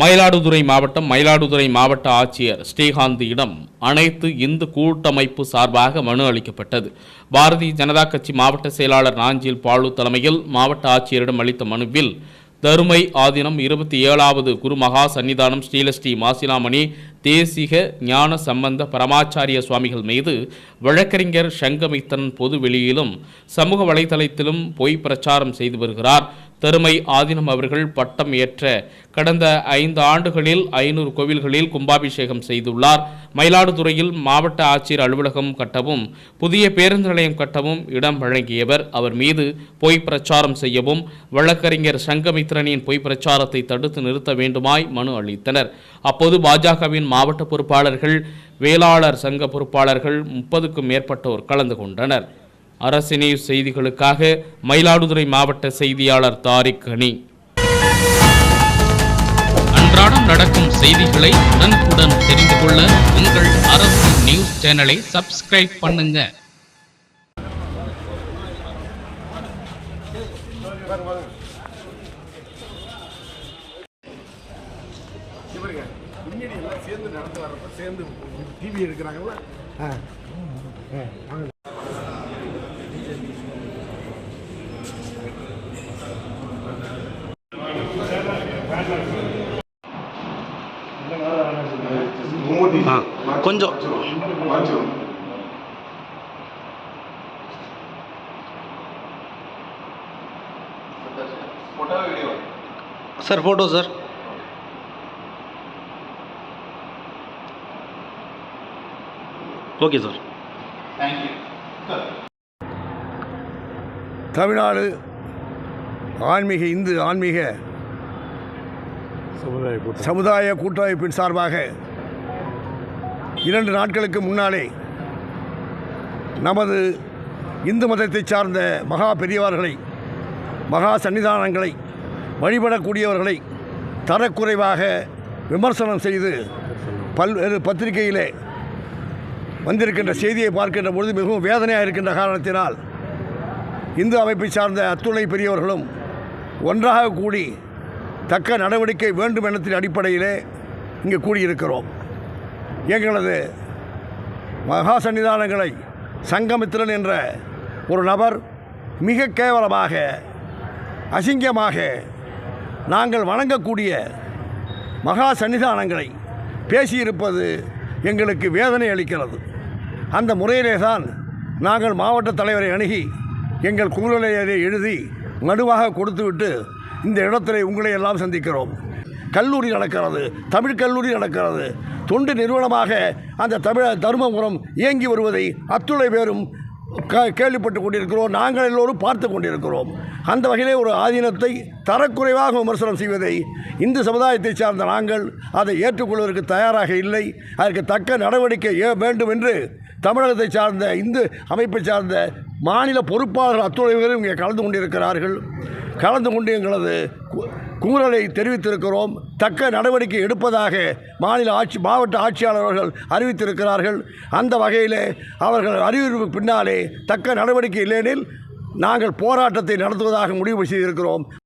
மயிலாடுதுறை மாவட்டம் மயிலாடுதுறை மாவட்ட ஆட்சியர் ஸ்ரீகாந்தியிடம் அனைத்து இந்து கூட்டமைப்பு சார்பாக மனு அளிக்கப்பட்டது. பாரதிய ஜனதா கட்சி மாவட்ட செயலாளர் நாஞ்சில் பாலு தலைமையில் மாவட்ட ஆட்சியரிடம் அளித்த மனுவில் தருமை ஆதீனம் இருபத்தி ஏழாவது குருமகா சன்னிதானம் ஸ்ரீலஸ்ரீ மாசிலாமணி தேசிக ஞான சம்பந்த பரமாச்சாரிய சுவாமிகள் மீது வழக்கறிஞர் சங்கமித்தன் பொது வெளியிலும் சமூக வலைதளத்திலும் பொய் பிரச்சாரம் செய்து வருகிறார். தருமை ஆதீனம் அவர்கள் பட்டம் ஏற்ற கடந்த ஐந்து ஆண்டுகளில் ஐநூறு கோவில்களில் கும்பாபிஷேகம் செய்துள்ளார். மயிலாடுதுறையில் மாவட்ட ஆட்சியர் அலுவலகம் கட்டவும் புதிய பேருந்து நிலையம் கட்டவும் இடம் வழங்கியவர். அவர் மீது பொய் பிரச்சாரம் செய்யவும் வழக்கறிஞர் சங்கமித்ரனின் பொய் பிரச்சாரத்தை தடுத்து நிறுத்த வேண்டுமாய் மனு அளித்தனர். அப்போது பாஜகவின் மாவட்ட பொறுப்பாளர்கள் வேளாளர் சங்க பொறுப்பாளர்கள் முப்பதுக்கும் மேற்பட்டோர் கலந்து கொண்டனர். அரசு நியூஸ் செய்திகளுக்காக மயிலாடுதுறை மாவட்ட செய்தியாளர் தாரிக் கனி அன்றாடம் நடக்கும் செய்திகளை உடனுக்குடன் தெரிந்து கொள்ள உங்கள் அரசு நியூஸ் சேனலை சப்ஸ்கிரைப் பண்ணுங்க. சேர்ந்து நடந்து வர்றப்ப சேர்ந்து டிவி எடுக்கிறாங்கல்ல ஆ கொஞ்சம். Sir photo sir. Okay sir. Tamil Nadu ஆன்மீக இந்து ஆன்மீக சமுதாய கூட்டமைப்பின் சார்பாக இரண்டு நாட்களுக்கு முன்னாலே நமது இந்து மதத்தை சார்ந்த மகா பெரியவர்களை மகா சன்னிதானங்களை வழிபடக்கூடியவர்களை தரக்குறைவாக விமர்சனம் செய்து பல்வேறு பத்திரிகையிலே வந்திருக்கின்ற செய்தியை பார்க்கின்ற பொழுது மிகவும் வேதனையாக இருக்கின்ற காரணத்தினால் இந்து அமைப்பை சார்ந்த அத்துணை பெரியவர்களும் ஒன்றாக கூடி தக்க நடவடிக்கை வேண்டும் எண்ணத்தின் அடிப்படையிலே இங்கே கூடியிருக்கிறோம். எங்களது மகா சன்னிதானங்களை சங்கமித்திரன் என்ற ஒரு நபர் மிக கேவலமாக அசிங்கமாக நாங்கள் வணங்கக்கூடிய மகா சன்னிதானங்களை பேசியிருப்பது எங்களுக்கு வேதனை அளிக்கிறது. அந்த முறையிலே தான் நாங்கள் மாவட்ட தலைவரை அணுகி எங்கள் குரலையை எழுதி மனுவாக கொடுத்துவிட்டு இந்த இடத்திலே உங்களை எல்லாம் சந்திக்கிறோம். கல்லூரி நடக்கிறது தமிழ் கல்லூரி நடக்கிறது. தொண்டு நிறுவனமாக அந்த தமிழ தருமபுரம் இயங்கி வருவதை அத்துணை பேரும் கேள்விப்பட்டு கொண்டிருக்கிறோம். நாங்கள் எல்லோரும் பார்த்து கொண்டிருக்கிறோம். அந்த வகையிலே ஒரு ஆதீனத்தை தரக்குறைவாக விமர்சனம் செய்வதை இந்து சமுதாயத்தை சார்ந்த நாங்கள் அதை ஏற்றுக்கொள்வதற்கு தயாராக இல்லை. அதற்கு தக்க நடவடிக்கை ஏ வேண்டும் என்று தமிழகத்தை சார்ந்த இந்து அமைப்பை சார்ந்த மாநில பொறுப்பாளர்கள் அத்துணை பேரும் இங்கே கலந்து கொண்டிருக்கிறார்கள். கலந்து கொண்டு எங்களது கூறலை குமுறலை தெரிவித்திருக்கிறோம். தக்க நடவடிக்கை எடுப்பதாக மாநில ஆட்சி மாவட்ட ஆட்சியாளர் அவர்கள் அறிவித்திருக்கிறார்கள். அந்த வகையிலே அவர்கள் அறிவிப்பு பின்னாலே தக்க நடவடிக்கை இல்லையெனில் நாங்கள் போராட்டத்தை நடத்துவதாக முடிவு செய்திருக்கிறோம்.